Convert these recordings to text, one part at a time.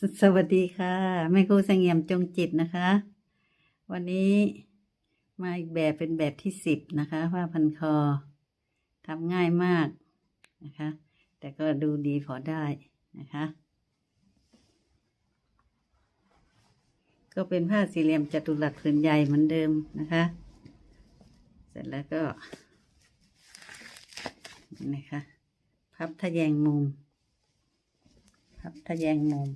สสวัสดีค่ะแม่ครูเสงี่ยมจงจิตนะคะ วันนี้มาอีกแบบเป็นแบบที่สิบนะคะผ้าพันคอทำง่ายมากนะคะ แต่ก็ดูดีพอได้นะคะ ก็เป็นผ้าสี่เหลี่ยมจัตุรัสผืนใหญ่เหมือนเดิมนะคะ เสร็จแล้วก็นะคะ พับทะแยงมุมพับทะแยงมุม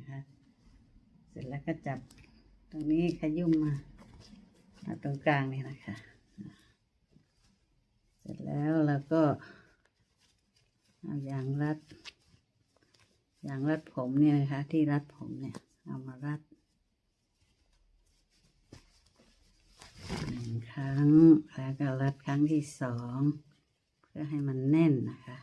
นะคะ เสร็จแล้วก็จับตรงนี้ขยุ่มมามาตรงกลางนี่นะคะ เสร็จแล้วเราก็เอายางรัดยางรัดผมเนี่ยนะคะ ที่รัดผมเนี่ย เอามารัดหนึ่งครั้งแล้วก็รัดครั้งที่สอง เพื่อให้มันแน่นนะคะ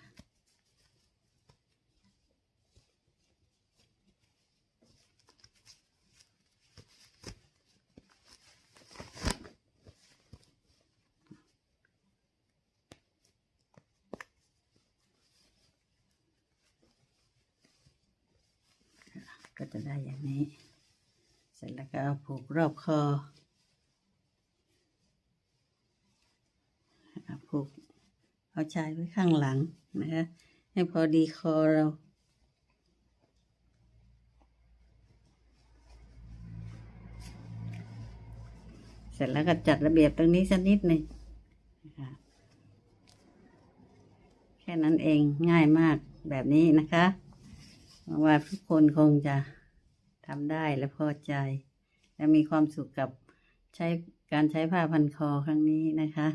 ก็จะได้อย่างนี้ เสร็จแล้วก็เอาผูกรอบคอผูกเอาชายไว้ข้างหลังนะคะให้พอดีคอเราเสร็จแล้วก็จัดระเบียบตรงนี้สักนิดหนึ่งแค่นั้นเองง่ายมากแบบนี้นะคะ หวังว่าทุกคนคงจะทำได้และพอใจ และมีความสุขกับใช้การใช้ผ้าพันคอครั้งนี้นะคะ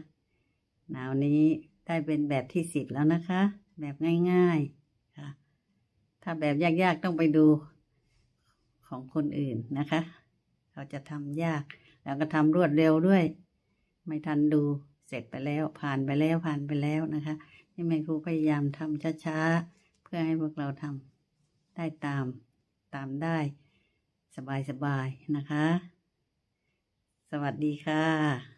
หนาวนี้ได้เป็นแบบที่สิบแล้วนะคะ แบบง่ายๆค่ะ ถ้าแบบยากๆต้องไปดูของคนอื่นนะคะเขาจะทำยาก แล้วก็ทำรวดเร็วด้วย ไม่ทันดูเสร็จไปแล้ว ผ่านไปแล้วผ่านไปแล้วนะคะที่แม่ครูพยายามทำช้าๆ เพื่อให้พวกเราทำ ได้ตามตามได้ สบายๆนะคะ สวัสดีค่ะ